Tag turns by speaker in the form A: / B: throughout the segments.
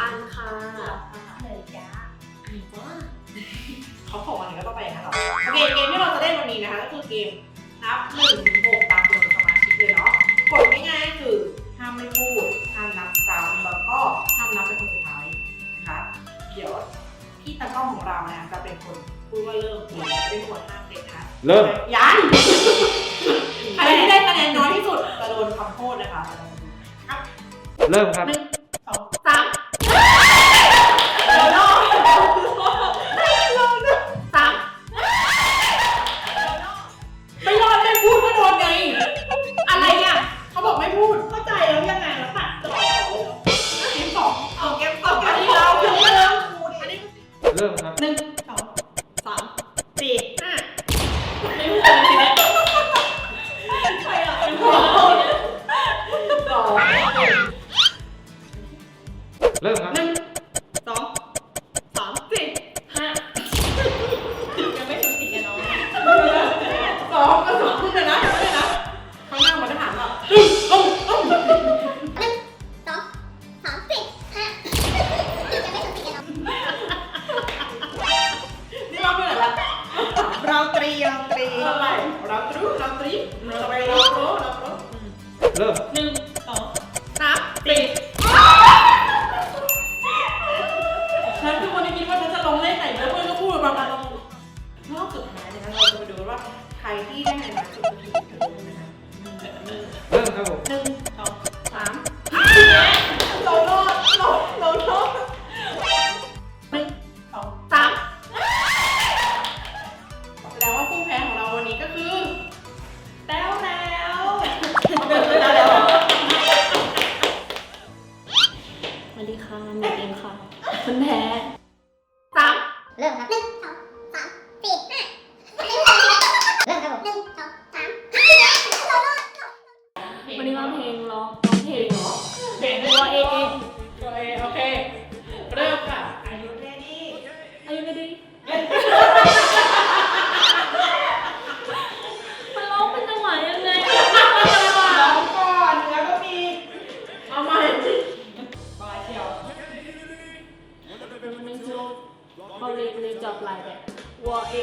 A: อันค่ะ
B: เลยจ้า
C: เขาขอวันนี้ก็ต้องไปอย่างนั้นเหรอ โอเค เกมที่เราจะเล่นวันนี้นะคะก็คือเกมนับหนึ่งถึงหกตามจำนวนสมาชิกเลยเนาะกฎง่ายๆคือห้ามไม่พูดห้ามนับซ้ำแล้วก็ห้ามนับเป็นคนสุดท้ายนะคะ เดี๋ยวพี่ตากล้องของเรานะคะจะเป็นคนพูดว่าเริ่มเองจะเป็นคนห้ามเด็กนะคะ
D: เริ่ม
C: ยันใครที่ได้คะแนนน้อยที่สุดจะโดนทำโทษนะคะ
D: เริ่มครับ
C: หนึ่งสองสามโดนโดนสามไม่รอดไม่พูดก็โดนไง อะไรเนี่ยเขาบอกไม่พูด
B: เข้าใจแล้วยังไงแล้วตัดต่อ
C: เกมสองเอาเกมสองอันนี้เราเพิ่งเริ่มอันนี้
D: เริ่มครับ
C: หนึ่ง
B: รีเราตรี
C: อะไรเราตรู้เราตรีเราไปเราโปรเราโปร
D: เริ่ม
B: หนึ่งสอง
C: สามสี่ฉันคือคนที่คิดว่าฉันจะลงเล่นไหนแล้วเพื่อนก็พูดประมาณนั้นรอบสุดท้ายนะคะเราจะไปดูว่าใครที่ได้ไหนนน้อยสุดจะถูกกันะคะ
D: เริ่มครับผม
C: หนึ่ง เริ่มค
E: รับหนึ่งสองสามสี่ห้าเริ่มครับผมหนึ่งสองสาม
A: วันนี้มาเพลงร้องร้องเพลงเหรอ
C: เด็ก
A: วอเอเอ
C: โอเคโอเค เริ่มค่ะ
A: จ
C: อ
B: บ
A: ลายแบบวอเอ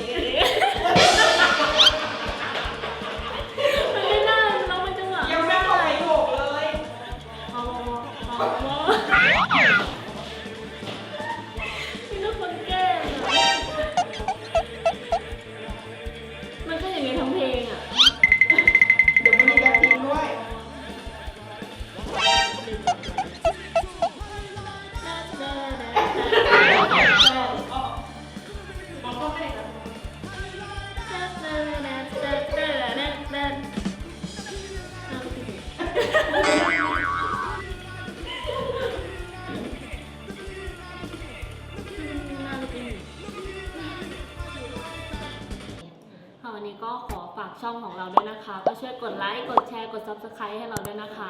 A: ฝากช่องของเราด้วยนะคะ ก็ช่วยกดไลค์ กดแชร์ กด subscribe ให้เราด้วยนะคะ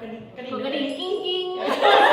C: กระดิ่งกระดิ่ง
A: กดกระดิ่งกิ้งกิ้ง
C: เออ